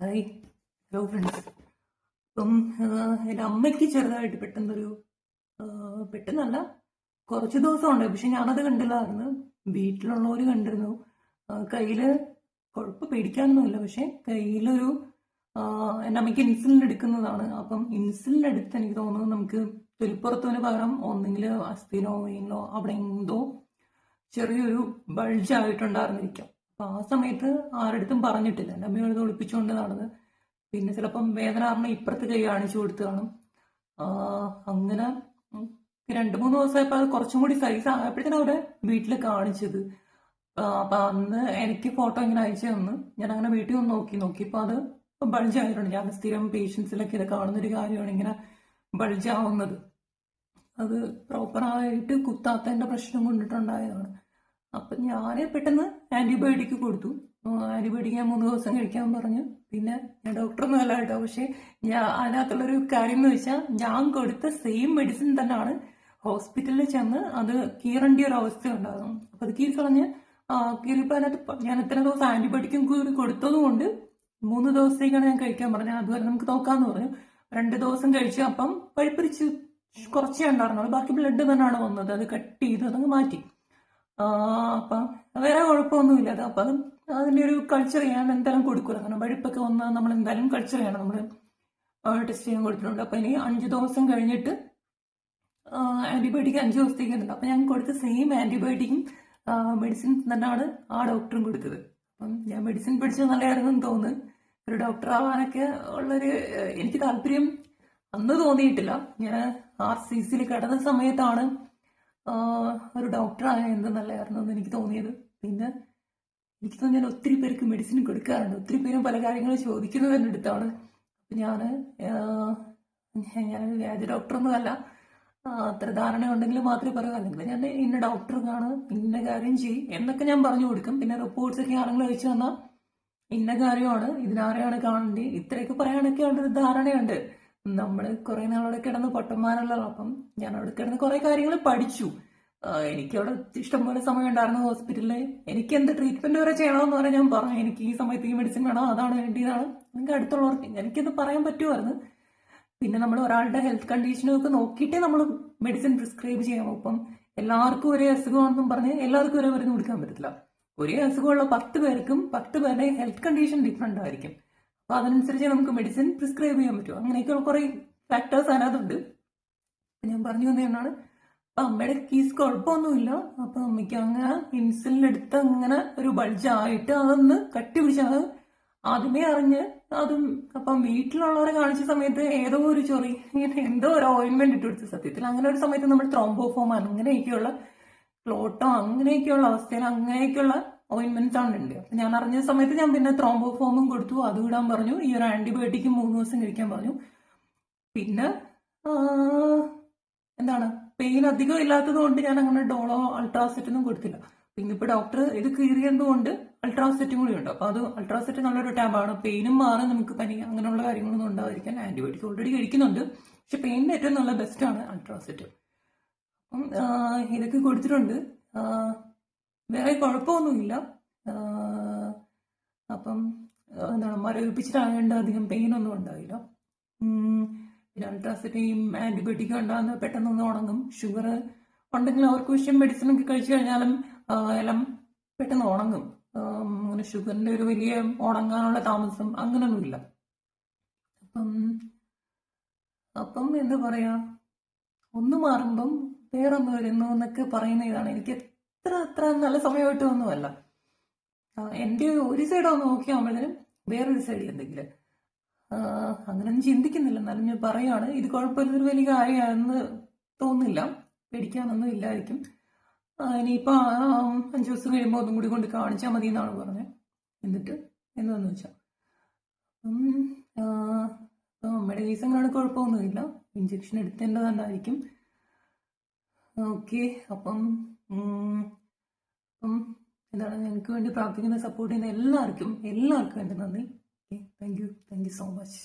Hi hello friends. ഇപ്പം എന്റെ അമ്മയ്ക്ക് ചെറുതായിട്ട് പെട്ടെന്നൊരു പെട്ടെന്നല്ല കുറച്ച് ദിവസം ഉണ്ട് പക്ഷെ ഞാനത് കണ്ടില്ലായിരുന്നു. വീട്ടിലുള്ളവർ കണ്ടിരുന്നു. കയ്യിൽ കുഴപ്പം പേടിക്കാനൊന്നുമില്ല. പക്ഷെ കയ്യിലൊരു എന്റെ അമ്മയ്ക്ക് ഇൻസുലിൻ എടുക്കുന്നതാണ്. അപ്പം ഇൻസുലിൻ എടുത്ത് എനിക്ക് തോന്നുന്നു നമുക്ക് തൊലിപ്പുറത്തുവിന് പകരം ഒന്നെങ്കിൽ അസ്ഥിനോ വെയിനോ അവിടെ എന്തോ ചെറിയൊരു ബൾജ് ആയിട്ടുണ്ടായിരുന്നിരിക്കാം അപ്പൊ ആ സമയത്ത് ആരടുത്തും പറഞ്ഞിട്ടില്ല. എന്റെ അമ്മയോട് ഒളിപ്പിച്ചുകൊണ്ട് നടന്ന്. പിന്നെ ചിലപ്പം വേദന കാരണം ഇപ്പുറത്ത് കൈ കാണിച്ചു കൊടുത്തു കാണും. അങ്ങനെ രണ്ടു മൂന്ന് ദിവസമായപ്പോൾ അത് കുറച്ചും കൂടി സൈസ് ആയപ്പോഴത്തേനും അവിടെ വീട്ടിൽ കാണിച്ചത്. അപ്പൊ അന്ന് എനിക്ക് ഫോട്ടോ ഇങ്ങനെ അയച്ചു തന്നു. ഞാൻ അങ്ങനെ വീട്ടിൽ ഒന്ന് നോക്കി നോക്കിയപ്പോൾ അത് ബൾജ് ആയിട്ടുണ്ട്. ഞാൻ സ്ഥിരം പേഷ്യൻസിലൊക്കെ ഇത് കാണുന്നൊരു കാര്യമാണ് ഇങ്ങനെ ബൾജ് ആവുന്നത്. അത് പ്രോപ്പറായിട്ട് കുത്താത്തതിന്റെ പ്രശ്നം കൊണ്ടിട്ടുണ്ടായതാണ്. അപ്പം ഞാൻ പെട്ടെന്ന് ആന്റിബയോട്ടിക് കൊടുത്തു. ആന്റിബയോട്ടിക് ഞാൻ മൂന്ന് ദിവസം കഴിക്കാൻ പറഞ്ഞു. പിന്നെ ഞാൻ ഡോക്ടറൊന്നും അല്ല കേട്ടോ. പക്ഷെ ഞാൻ അതിനകത്തുള്ളൊരു കാര്യം എന്ന് വെച്ചാൽ ഞാൻ കൊടുത്ത സെയിം മെഡിസിൻ തന്നെയാണ് ഹോസ്പിറ്റലിൽ ചെന്ന് അത് കീറേണ്ട ഒരു അവസ്ഥ ഉണ്ടാകും. അപ്പൊ അത് കീറിക്കളഞ്ഞ് കളഞ്ഞ് കീറിയപ്പോൾ അതിനകത്ത് ഞാൻ ഇത്ര ദിവസം ആന്റിബയോട്ടിക്കും കൂടി കൊടുത്തതുകൊണ്ട് മൂന്ന് ദിവസത്തേക്കാണ് ഞാൻ കഴിക്കാൻ പറഞ്ഞത്. അതുവരെ നമുക്ക് നോക്കാന്ന് പറഞ്ഞു. രണ്ട് ദിവസം കഴിച്ചു അപ്പം പഴുപ്പിരിച്ച് കുറച്ചേ ഉണ്ടായിരുന്നുള്ളൂ. ബാക്കി ബ്ലഡ് തന്നെയാണ് വന്നത്. അത് കട്ട് ചെയ്ത് അതങ്ങ് മാറ്റി. അപ്പം വേറെ കുഴപ്പമൊന്നുമില്ല. അത് അപ്പം അതും അതിന്റെ ഒരു കൾച്ചർ ചെയ്യാൻ എന്തായാലും കൊടുക്കില്ല കാരണം വഴുപ്പൊക്കെ വന്നാൽ നമ്മൾ എന്തായാലും കൾച്ചർ ചെയ്യണം നമ്മൾ ടെസ്റ്റ് ചെയ്യാൻ കൊടുത്തിട്ടുണ്ട്. അപ്പം ഇനി അഞ്ച് ദിവസം കഴിഞ്ഞിട്ട് ആന്റിബയോട്ടിക് അഞ്ച് ദിവസത്തേക്ക് ഉണ്ട്. അപ്പം ഞാൻ കൊടുത്ത സെയിം ആന്റിബയോട്ടിക്കും മെഡിസിൻ തന്നെയാണ് ആ ഡോക്ടറും കൊടുത്തത്. അപ്പം ഞാൻ മെഡിസിൻ പഠിച്ചത് നല്ലതായിരുന്നു തോന്നുന്നു. ഒരു ഡോക്ടർ ആവാനൊക്കെ ഉള്ളൊരു എനിക്ക് താല്പര്യം അന്ന് തോന്നിയിട്ടില്ല. ഞാൻ ആർ സി സിയിൽ കിടന്ന സമയത്താണ് ഒരു ഡോക്ടറായ എന്ത് നല്ലതായിരുന്നു എന്ന് എനിക്ക് തോന്നിയത്. പിന്നെ എനിക്ക് തോന്നി ഞാൻ ഒത്തിരി പേർക്ക് മെഡിസിൻ കൊടുക്കാറുണ്ട്. ഒത്തിരി പേരും പല കാര്യങ്ങളും ചോദിക്കുന്നത് എന്റെ അടുത്താണ്. അപ്പം ഞാൻ ഞാൻ വ്യാജ ഡോക്ടറൊന്നും അല്ല അത്ര ധാരണ ഉണ്ടെങ്കിൽ മാത്രമേ പറയൂ അല്ലെങ്കിൽ ഞാൻ ഇന്ന ഡോക്ടർ കാണും ഇന്ന കാര്യം ചെയ്യും എന്നൊക്കെ ഞാൻ പറഞ്ഞു കൊടുക്കും. പിന്നെ റിപ്പോർട്ട്സ് ഒക്കെ ആണെങ്കിൽ അയച്ചു തന്നാൽ ഇന്ന കാര്യമാണ് ഇതിനാരെയാണ് കാണേണ്ടത്? ഇത്രയൊക്കെ പറയാനൊക്കെ ഉണ്ട് ധാരണയുണ്ട്. നമ്മൾ കുറെ നാളവിടെ കിടന്ന് പൊട്ടന്മാരല്ലോ അപ്പം ഞാൻ അവിടെ കിടന്ന് കുറെ കാര്യങ്ങൾ പഠിച്ചു. എനിക്ക് അവിടെ ഇഷ്ടംപോലെ സമയം ഉണ്ടായിരുന്നു ഹോസ്പിറ്റലിൽ എനിക്ക് എന്ത് ട്രീറ്റ്മെന്റ് വരെ ചെയ്യണമെന്ന് പറഞ്ഞാൽ ഞാൻ പറഞ്ഞു. എനിക്ക് ഈ സമയത്ത് ഈ മെഡിസിൻ വേണം? അതാണ് വേണ്ടിയതാണ്. നിങ്ങൾക്ക് അടുത്തുള്ളവർക്ക് എനിക്കത് പറയാൻ പറ്റുമായിരുന്നു പിന്നെ നമ്മൾ ഒരാളുടെ ഹെൽത്ത് കണ്ടീഷനും ഒക്കെ നോക്കിയിട്ടേ നമ്മൾ മെഡിസിൻ പ്രിസ്ക്രൈബ് ചെയ്യാം ഒപ്പം എല്ലാവർക്കും ഒരേ അസുഖമാണെന്നും പറഞ്ഞ് എല്ലാവർക്കും ഒരേ മരുന്ന് കൊടുക്കാൻ പറ്റത്തില്ല. ഒരേ അസുഖമുള്ള പത്ത് പേർക്കും പത്ത് പേരുടെ ഹെൽത്ത് കണ്ടീഷൻ ഡിഫറെന്റ് ആയിരിക്കും. അപ്പൊ അതനുസരിച്ച് നമുക്ക് മെഡിസിൻ പ്രിസ്ക്രൈബ് ചെയ്യാൻ പറ്റും. അങ്ങനെയൊക്കെയുള്ള കുറേ ഫാക്ടേഴ്സ് അതിനകത്തുണ്ട്. ഞാൻ പറഞ്ഞു തന്നെയാണ് അപ്പൊ അമ്മയുടെ കീസ് കുഴപ്പമൊന്നുമില്ല. അപ്പൊ അമ്മയ്ക്ക് അങ്ങനെ ഇൻസുലിൻ എടുത്ത് അങ്ങനെ ഒരു ബൾജായിട്ട് അതൊന്ന് കട്ടി പിടിച്ചത് ആദ്യമേ അറിഞ്ഞ് അതും അപ്പം വീട്ടിലുള്ളവരെ കാണിച്ച സമയത്ത് ഏതോ ഒരു ചൊറി ഇങ്ങനെ എന്തോ ഒരു ഓയിൻമെന്റ് ഇട്ട് കൊടുത്തു. സത്യത്തിൽ അങ്ങനെ ഒരു സമയത്ത് നമ്മൾ ത്രോംബോഫോം അങ്ങനെയൊക്കെയുള്ള ക്ലോട്ടോ അങ്ങനെയൊക്കെയുള്ള അവസ്ഥയിൽ അങ്ങനെയൊക്കെയുള്ള ഓയിൻമെന്റ്സ് ആണ് ഉണ്ട് അപ്പൊ ഞാൻ അറിഞ്ഞ സമയത്ത് ഞാൻ പിന്നെ ത്രോംബോഫോമും കൊടുത്തു. അത് വിടാൻ പറഞ്ഞു. ഈ ഒരു ആന്റിബയോട്ടിക്കും മൂന്ന് ദിവസം കഴിക്കാൻ പറഞ്ഞു. പിന്നെ എന്താണ്? പെയിൻ അധികം ഇല്ലാത്തത് കൊണ്ട് ഞാൻ അങ്ങനെ ഡോളോ അൾട്രാസെറ്റ് ഒന്നും കൊടുത്തില്ല. പിന്നെ ഇപ്പൊ ഡോക്ടർ ഇത് കീറിയത് കൊണ്ട് അൾട്രാസെറ്റും കൂടി ഉണ്ട്. അപ്പൊ അത് അൾട്രാസെറ്റ് നല്ലൊരു ടാബാണ് പെയിനും മാറും നമുക്ക് പനി അങ്ങനെയുള്ള കാര്യങ്ങളൊന്നും ഉണ്ടാവാതിരിക്കാൻ. ആന്റിബയോട്ടിക് ഓൾറെഡി കഴിക്കുന്നുണ്ട്. പക്ഷെ പെയിനിന് ഏറ്റവും നല്ല ബെസ്റ്റ് ആണ് അൾട്രാസെറ്റ് അപ്പം ഇതൊക്കെ കൊടുത്തിട്ടുണ്ട്. വേറെ കുഴപ്പമൊന്നുമില്ല. അപ്പം എന്താണ് മരവിപ്പിച്ചിട്ടായതുകൊണ്ട് അധികം പെയിൻ ഒന്നും ഉണ്ടാവില്ല. പിന്നെ അൾട്രാസെറ്റയും ആന്റിബയോട്ടിക്കും ഉണ്ടാകുന്ന പെട്ടെന്നൊന്ന് ഉണങ്ങും. ഷുഗർ ഉണ്ടെങ്കിൽ അവർക്ക് വിഷയം മെഡിസിൻ ഒക്കെ കഴിച്ചു കഴിഞ്ഞാലും എല്ലാം പെട്ടെന്ന് ഉണങ്ങും. അങ്ങനെ ഷുഗറിന്റെ ഒരു വലിയ ഉണങ്ങാനുള്ള താമസം അങ്ങനെയൊന്നുമില്ല അപ്പം അപ്പം എന്താ പറയാ? ഒന്ന് മാറുമ്പം വേറൊന്ന് വരുന്നു എന്നൊക്കെ പറയുന്ന ഇതാണ്. എനിക്ക് എത്ര അത്ര നല്ല സമയമായിട്ട് വന്നുമല്ല എന്റെ ഒരു സൈഡ് ഒന്ന് നോക്കിയാകുമ്പോഴും വേറൊരു സൈഡിൽ എന്തെങ്കിലും. ആ, അങ്ങനെയൊന്നും ചിന്തിക്കുന്നില്ല. എന്നാലും ഞാൻ പറയാണ് ഇത് കുഴപ്പമില്ലൊരു വലിയ കാര്യമാണെന്ന് തോന്നുന്നില്ല. പേടിക്കാനൊന്നും ഇല്ലായിരിക്കും. ഇനിയിപ്പോൾ ഇനിയിപ്പോ അഞ്ചു ദിവസം കഴിയുമ്പോൾ ഒന്നും കൂടി കൊണ്ട് കാണിച്ചാൽ മതി എന്നാണ് പറഞ്ഞത്. എന്നിട്ട് എന്താന്ന് വെച്ചാൽ അമ്മയുടെ കേസ് അങ്ങനെ കുഴപ്പമൊന്നുമില്ല. ഇഞ്ചക്ഷൻ എടുത്തേണ്ടത് തന്നെയായിരിക്കും ഓക്കെ അപ്പം എന്താണ് ഞങ്ങൾക്ക് വേണ്ടി പ്രാർത്ഥിക്കുന്ന സപ്പോർട്ട് ചെയ്യുന്ന എല്ലാവർക്കും എല്ലാവർക്കും എന്റെ നന്ദി. Okay thank you thank you so much